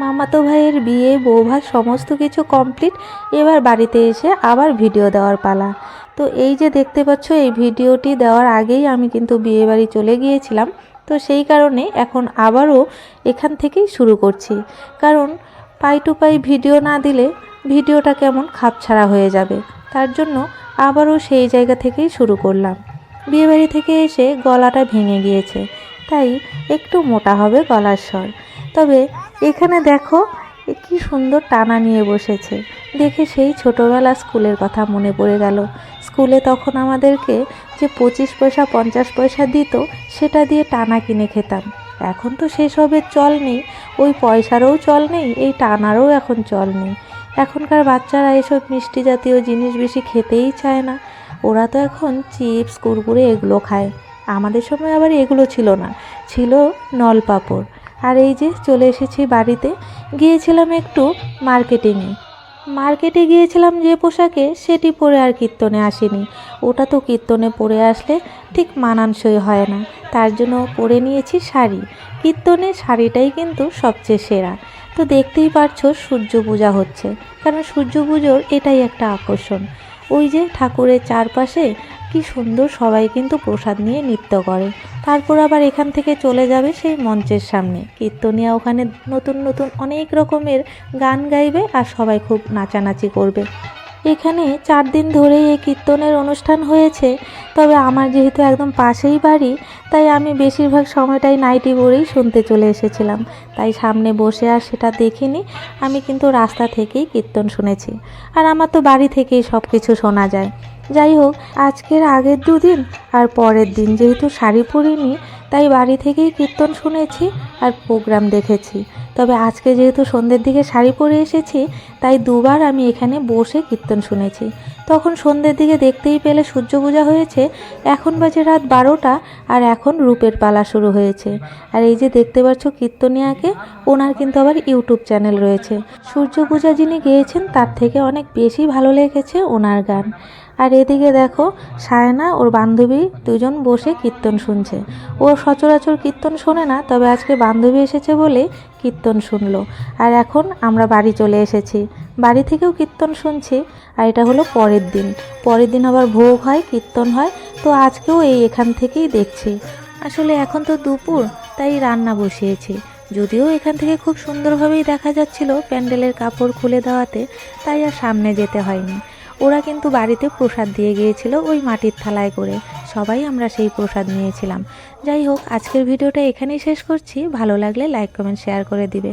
মামাতো ভাইয়ের বিয়ে, বৌভাত সমস্ত কিছু কমপ্লিট এবার বাড়িতে এসে আবার ভিডিও দেওয়ার পালা। তো এই যে দেখতে পাচ্ছ, এই ভিডিওটি দেওয়ার আগেই আমি কিন্তু বিয়ে বাড়ি চলে গিয়েছিলাম। তো সেই কারণে এখন আবারও এখান থেকেই শুরু করছি। কারণ পাই টু পাই ভিডিও না দিলে ভিডিওটা কেমন খাপছাড়া হয়ে যাবে। তার জন্য আবারও সেই জায়গা থেকেই শুরু করলাম। বিয়েবাড়ি থেকে এসে গলাটা ভেঙে গিয়েছে। তাই একটু মোটা হবে গলার স্বর। তবে এখানে দেখো কি সুন্দর টানা নিয়ে বসেছে। দেখে সেই ছোটোবেলা স্কুলের কথা মনে পড়ে গেল। স্কুলে তখন আমাদেরকে যে পঁচিশ পয়সা, পঞ্চাশ পয়সা দিত, সেটা দিয়ে টানা কিনে খেতাম। এখন তো সেসবের চল নেই। ওই পয়সারও চল নেই, এই টানারও এখন চল নেই। এখনকার বাচ্চারা এসব মিষ্টি জাতীয় জিনিস বেশি খেতেই চায় না। ওরা তো এখন চিপস, কুরকুরে এগুলো খায়। আমাদের সময় আবার এগুলো ছিল না। ছিল নল পাঁপড় আর এই যে চলে এসেছি বাড়িতে। গিয়েছিলাম একটু মার্কেটিংয়ে। মার্কেটে গিয়েছিলাম যে পোশাকে, সেটি পরে আর কীর্তনে আসেনি। ওটা তো কীর্তনে পরে আসলে ঠিক মানানসই হয় না। তার জন্য পরে নিয়েছি শাড়ি। কীর্তনে শাড়িটাই কিন্তু সবচেয়ে সেরা। তো দেখতেই পারছ সূর্য পূজা হচ্ছে। কারণ সূর্য পুজোর এটাই একটা আকর্ষণ। ওই যে ঠাকুরের চারপাশে কি সুন্দর সবাই কিন্তু প্রসাদ নিয়ে নৃত্য করে। তারপর আবার এখান থেকে চলে যাবে সেই মঞ্চের সামনে। কীর্তনিয়া ওখানে নতুন নতুন অনেক রকমের গান গাইবে আর সবাই খুব নাচানাচি করবে। এখানে চার দিন ধরেই এই কীর্তনের অনুষ্ঠান হয়েছে, তবে আমার যেহেতু একদম পাশেই বাড়ি, তাই আমি বেশিরভাগ সময়টাই নাইটি পরেই শুনতে চলে এসেছিলাম। তাই সামনে বসে আর সেটা দেখিনি, আমি কিন্তু রাস্তা থেকেই কীর্তন শুনেছি। আর আমার তো বাড়ি থেকেই সব কিছু শোনা যায়। যাই হোক, আজকের আগের দুদিন আর পরের দিন। যেহেতু শাড়ি পরিনি, তাই বাড়ি থেকেই কীর্তন শুনেছি আর প্রোগ্রাম দেখেছি। তবে আজকে যেহেতু সন্ধ্যের দিকে শাড়ি পরে এসেছি, তাই দুবার আমি এখানে বসে কীর্তন শুনেছি। তখন সন্ধ্যের দিকে দেখতেই পেলে সূর্য পূজা হয়েছে, এখন বাজে রাত বারোটা আর এখন রূপের পালা শুরু হয়েছে। আর এই যে দেখতে পাচ্ছ কীর্তনিয়াকে, ওনার কিন্তু আবার ইউটিউব চ্যানেল রয়েছে। সূর্য পূজা যিনি গেয়েছেন, তার থেকে অনেক বেশি ভালো লেগেছে ওনার গান। আর এদিকে দেখো, সায়না ওর বান্ধবী দুজন বসে কীর্তন শুনছে। ও সচরাচর কীর্তন শোনে না, তবে আজকে বান্ধবী এসেছে বলে কীর্তন শুনলো। আর এখন আমরা বাড়ি চলে এসেছি। বাড়ি থেকেও কীর্তন শুনছি, আর এটা হলো পরের দিন। পরের দিন আবার ভোগ হয়, কীর্তন হয়, তো আজকেও এই এখান থেকেই দেখছি। আসলে এখন তো দুপুর, তাই রান্না বসিয়েছি। যদিও এখান থেকে খুব সুন্দরভাবেই দেখা যাচ্ছিল প্যান্ডেলের কাপড় খুলে দেওয়াতে, তাই আর সামনে যেতে হয়নি। ওরা কিন্তু বাড়িতে প্রসাদ দিয়ে গিয়েছিল ওই মাটির থালায় করে। সবাই আমরা সেই প্রসাদ নিয়েছিলাম। যাই হোক, আজকের ভিডিওটা এখানেই শেষ করছি। ভালো লাগলে লাইক কমেন্ট শেয়ার করে দিবে।